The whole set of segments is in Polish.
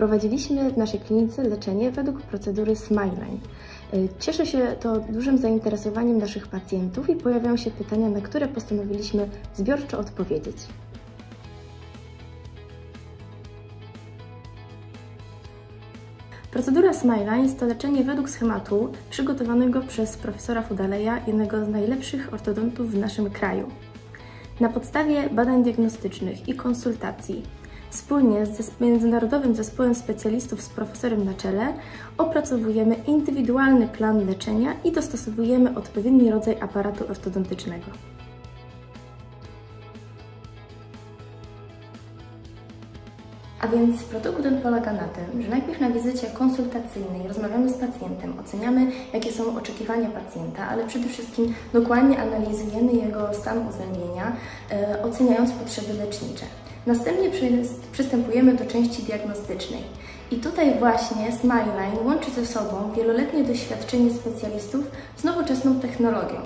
wprowadziliśmy w naszej klinice leczenie według procedury Smileline. Y, Cieszy się to dużym zainteresowaniem naszych pacjentów i pojawiają się pytania, na które postanowiliśmy zbiorczo odpowiedzieć. Procedura Smileline to leczenie według schematu przygotowanego przez profesora Fudaleja, jednego z najlepszych ortodontów w naszym kraju. Na podstawie badań diagnostycznych i konsultacji, wspólnie z międzynarodowym zespołem specjalistów z profesorem na czele, opracowujemy indywidualny plan leczenia i dostosowujemy odpowiedni rodzaj aparatu ortodontycznego. A więc protokół ten polega na tym, że najpierw na wizycie konsultacyjnej rozmawiamy z pacjentem, oceniamy jakie są oczekiwania pacjenta, ale przede wszystkim dokładnie analizujemy jego stan uzębienia, e, oceniając potrzeby lecznicze. Następnie przy- przystępujemy do części diagnostycznej. I tutaj właśnie Smileline łączy ze sobą wieloletnie doświadczenie specjalistów z nowoczesną technologią,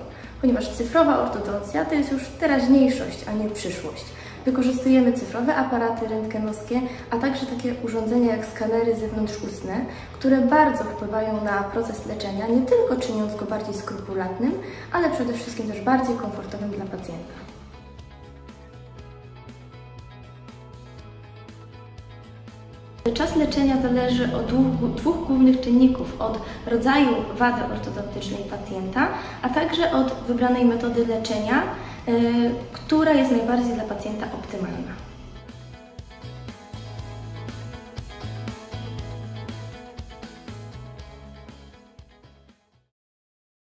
ponieważ cyfrowa ortodoncja to jest już teraźniejszość, a nie przyszłość. Wykorzystujemy cyfrowe aparaty rentgenowskie, a także takie urządzenia jak skanery zewnątrzustne, które bardzo wpływają na proces leczenia, nie tylko czyniąc go bardziej skrupulatnym, ale przede wszystkim też bardziej komfortowym dla pacjenta. Czas leczenia zależy od dwóch, dwóch głównych czynników: od rodzaju wady ortodontycznej pacjenta, a także od wybranej metody leczenia, yy, która jest najbardziej dla pacjenta optymalna.